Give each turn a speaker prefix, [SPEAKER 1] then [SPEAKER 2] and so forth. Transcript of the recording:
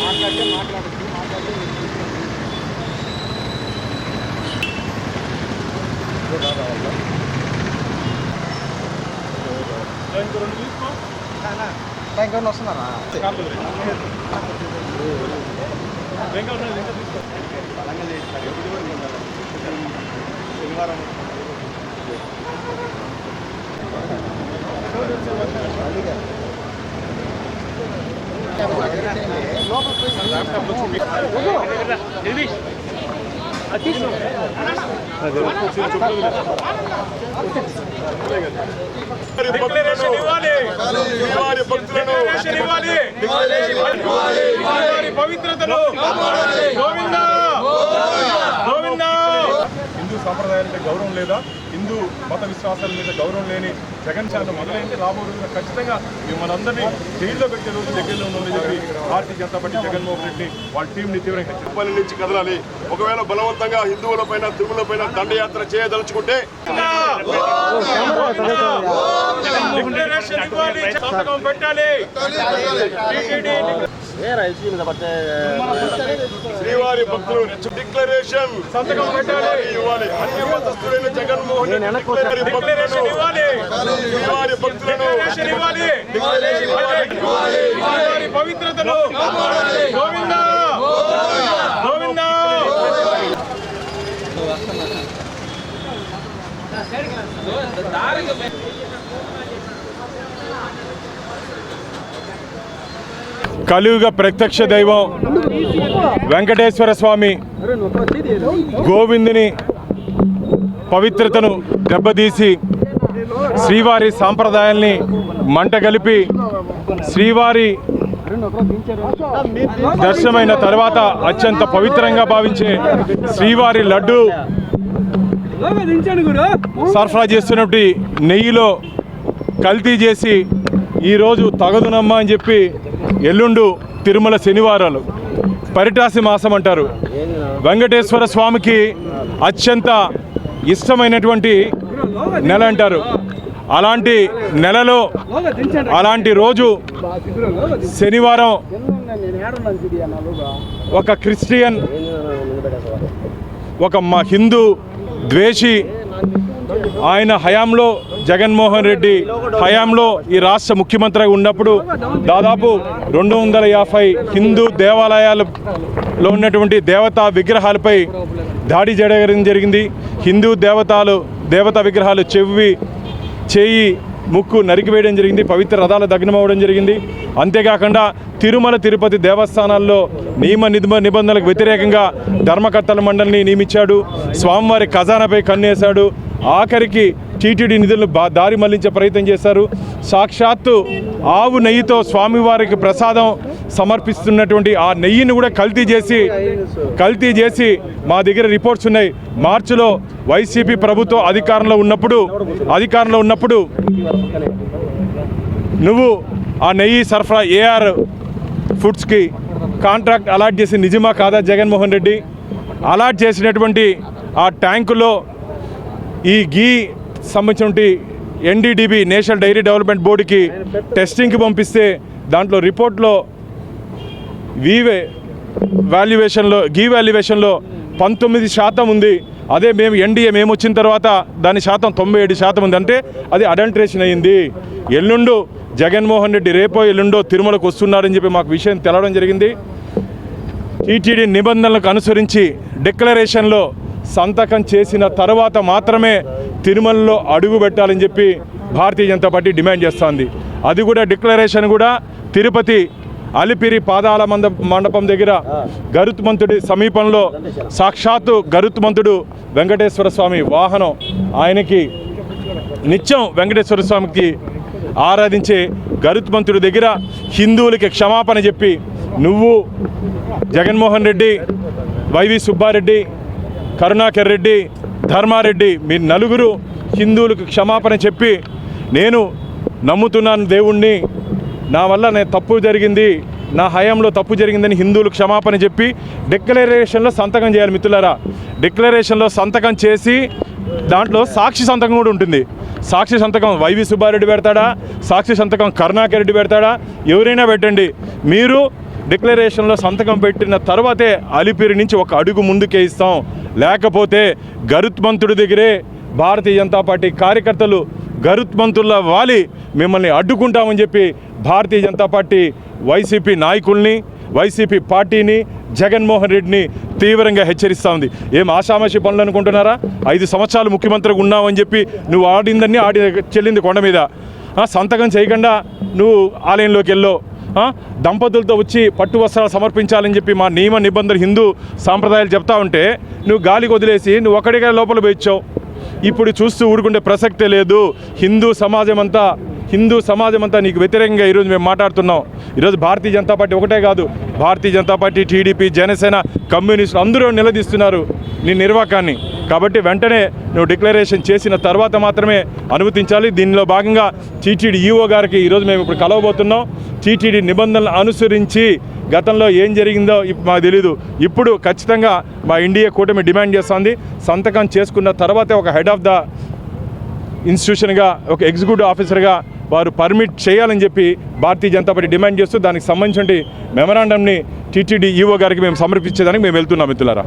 [SPEAKER 1] మాట్లాడితే మాట్లాడచ్చు మాట్లాడితే ఇంకొన్ని వస్తున్నారా
[SPEAKER 2] డిక్లరేషన్ శనివారం శ్రీవారి భక్తులను డిక్లరేషన్ ఇవ్వాలి శ్రీవారి పవిత్రతను గోవింద హిందూ సాంప్రదాయాలంటే గౌరవం లేదా? హిందూ మత విశ్వాసాల మీద గౌరవం లేని జగన్ శాతం మొదలైంది. రాబో రోజున ఖచ్చితంగా మనందరినీ జైల్లో పెట్టే రోజు దగ్గరలో ఉందని చెప్పి భారతీయ జనతా పార్టీ జగన్మోహన్ రెడ్డి వాళ్ళ టీంని తీవ్రంగా
[SPEAKER 3] పని నుంచి కదలాలి. ఒకవేళ బలవంతంగా హిందువుల పైన తిరుమల పైన దండయాత్ర చేయదలుచుకుంటే
[SPEAKER 2] పెట్టాలి.
[SPEAKER 3] శ్రీవారి భక్తులు డిక్లరేషన్.
[SPEAKER 2] సంతకం పెట్టాలి.
[SPEAKER 3] ఇవ్వాలి. అన్ని మతస్థులైన జగన్మోహన్ రెడ్డి శ్రీవారి
[SPEAKER 2] డిక్లరేషన్
[SPEAKER 3] భక్తులను
[SPEAKER 2] ఇవ్వాలి.
[SPEAKER 3] శ్రీవారి భక్తులను
[SPEAKER 2] డిక్లరేషన్ ఇవ్వాలి. శ్రీవారి పవిత్రతను గోవిందా! గోవిందా! కలియుగ ప్రత్యక్ష దైవం వెంకటేశ్వర స్వామి గోవిందుని పవిత్రతను దెబ్బతీసి శ్రీవారి సాంప్రదాయాల్ని మంట కలిపి శ్రీవారి దర్శనమైన తర్వాత అత్యంత పవిత్రంగా భావించే శ్రీవారి లడ్డు సరఫరా చేస్తున్నటువంటి నెయ్యిలో కల్తీ చేసి ఈరోజు తగదునమ్మా అని చెప్పి ఎల్లుండు తిరుమల శనివారాలు. పరిటాసి మాసం అంటారు. వెంకటేశ్వర స్వామికి అత్యంత ఇష్టమైనటువంటి నెల అంటారు. అలాంటి నెలలో అలాంటి రోజు శనివారం ఒక క్రిస్టియన్ ఒక మా హిందూ ద్వేషి ఆయన హయాంలో జగన్మోహన్ రెడ్డి హయాంలో ఈ రాష్ట్ర ముఖ్యమంత్రిగా ఉన్నప్పుడు దాదాపు రెండు వందల యాభై హిందూ దేవాలయాలలో ఉన్నటువంటి దేవతా విగ్రహాలపై దాడి చేయడం జరిగింది. హిందూ దేవతలు దేవతా విగ్రహాలు చెవి చేయి ముక్కు నరికివేయడం జరిగింది. పవిత్ర రథాలు దగ్నమవడం జరిగింది. అంతేకాకుండా తిరుమల తిరుపతి దేవస్థానాల్లో నియమ నిధమ నిబంధనలకు వ్యతిరేకంగా ధర్మకర్తల మండలిని నియమించాడు. స్వామివారి ఖజానాపై కన్నేశాడు ఆఖరికి టీటీడీ నిధులను బా- దారి మళ్ళించే ప్రయత్నం చేశారు. సాక్షాత్తు ఆవు నెయ్యితో స్వామివారికి ప్రసాదం సమర్పిస్తున్నటువంటి ఆ నెయ్యిని కూడా కల్తీ చేసి కల్తీ చేసి మా దగ్గర రిపోర్ట్స్ ఉన్నాయి. మార్చిలో వైసీపీ ప్రభుత్వం అధికారంలో ఉన్నప్పుడు అధికారంలో ఉన్నప్పుడు నువ్వు ఆ నెయ్యి సరఫరా ఏఆర్ ఫుడ్స్కి కాంట్రాక్ట్ అలాట్ చేసి నిజమా కాదా జగన్మోహన్ రెడ్డి? అలాట్ చేసినటువంటి ఆ ట్యాంకులో ఈ గీ సంబంధించినటువంటి ఎన్డీడీబీ నేషనల్ డైరీ డెవలప్మెంట్ బోర్డుకి టెస్టింగ్కి పంపిస్తే దాంట్లో రిపోర్ట్లో వీవే వాల్యుయేషన్లో గీ వాల్యుయేషన్లో పంతొమ్మిది శాతం ఉంది. అదే మేము ఎన్డీఏ మేము వచ్చిన తర్వాత దాని శాతం తొంభై ఏడు శాతం ఉంది. అంటే అది అడల్ట్రేషన్ అయింది ఎల్లుండు జగన్మోహన్ రెడ్డి రేపో ఎల్లుండో తిరుమలకు వస్తున్నారని చెప్పి మాకు విషయం తెలవడం జరిగింది. టీటీడీ నిబంధనలకు అనుసరించి డిక్లరేషన్లో సంతకం చేసిన తర్వాత మాత్రమే తిరుమలలో అడుగు పెట్టాలని చెప్పి భారతీయ జనతా పార్టీ డిమాండ్ చేస్తోంది. అది కూడా డిక్లరేషన్ కూడా తిరుపతి అలిపిరి పాదాల మంద మండపం దగ్గర గరుత్మంతుడి సమీపంలో సాక్షాత్తు గరుత్మంతుడు వెంకటేశ్వర స్వామి వాహనం ఆయనకి నిత్యం వెంకటేశ్వర స్వామికి ఆరాధించే గరుత్మంతుడి దగ్గర హిందువులకి క్షమాపణ చెప్పి నువ్వు జగన్మోహన్ రెడ్డి వైవి సుబ్బారెడ్డి కరుణాకర్ రెడ్డి ధర్మారెడ్డి మీ నలుగురు హిందువులకు క్షమాపణ చెప్పి నేను నమ్ముతున్నాను దేవుణ్ణి. నా వల్ల నేను తప్పు జరిగింది నా హయాంలో తప్పు జరిగిందని హిందువులు క్షమాపణ చెప్పి డిక్లరేషన్లో సంతకం చేయాలి మిత్రులారా. డిక్లరేషన్లో సంతకం చేసి దాంట్లో సాక్షి సంతకం కూడా ఉంటుంది. సాక్షి సంతకం వైవి సుబ్బారెడ్డి పెడతాడా? సాక్షి సంతకం కరుణాకర్ రెడ్డి పెడతాడా? ఎవరైనా పెట్టండి. మీరు డిక్లరేషన్లో సంతకం పెట్టిన తర్వాతే అలిపిరి నుంచి ఒక అడుగు ముందుకే ఇస్తాం. లేకపోతే గరుత్మంతుడి దగ్గరే భారతీయ జనతా పార్టీ కార్యకర్తలు గరుత్మంతుల వాలి మిమ్మల్ని అడ్డుకుంటామని చెప్పి భారతీయ జనతా పార్టీ వైసీపీ నాయకుల్ని వైసీపీ పార్టీని జగన్మోహన్ రెడ్డిని తీవ్రంగా హెచ్చరిస్తూ ఉంది. ఏం ఆషామాషి పనులు అనుకుంటున్నారా? ఐదు సంవత్సరాలు ముఖ్యమంత్రిగా ఉన్నావని చెప్పి నువ్వు ఆడిందని ఆడి చెల్లింది కొండ మీద. సంతకం చేయకుండా నువ్వు ఆలయంలోకి వెళ్ళో. దంపతులతో వచ్చి పట్టు వస్త్రాలు సమర్పించాలని చెప్పి మా నియమ నిబంధనలు హిందూ సాంప్రదాయాలు చెప్తా ఉంటే నువ్వు గాలికి వదిలేసి నువ్వు ఒక్కడిగా లోపల పోయిచ్చావు. ఇప్పుడు చూస్తూ ఊరుకుంటే ప్రసక్తే లేదు. హిందూ సమాజం అంతా హిందూ సమాజం అంతా నీకు వ్యతిరేకంగా ఈరోజు మేము మాట్లాడుతున్నాం. ఈరోజు భారతీయ జనతా పార్టీ ఒకటే కాదు. భారతీయ జనతా పార్టీ టీడీపీ జనసేన కమ్యూనిస్టులు అందరూ నిలదీస్తున్నారు నీ నిర్వాకాన్ని. కాబట్టి వెంటనే నువ్వు డిక్లరేషన్ చేసిన తర్వాత మాత్రమే అనుమతించాలి. దీనిలో భాగంగా టీటీడీ ఈఓ గారికి ఈరోజు మేము ఇప్పుడు కలవబోతున్నాం. టీటీడీ నిబంధనలు అనుసరించి గతంలో ఏం జరిగిందో మాకు తెలీదు. ఇప్పుడు ఖచ్చితంగా మా ఇండియా కూటమి డిమాండ్ చేస్తోంది. సంతకం చేసుకున్న తర్వాతే ఒక హెడ్ ఆఫ్ ద ఇన్స్టిట్యూషన్గా ఒక ఎగ్జిక్యూటివ్ ఆఫీసర్గా వారు పర్మిట్ చేయాలని చెప్పి భారతీయ జనతా పార్టీ డిమాండ్ చేస్తూ దానికి సంబంధించిన మెమరాండంని టీటీడీ ఈఓ గారికి మేము సమర్పించేదానికి మేము వెళ్తున్నాం మిత్రులారా.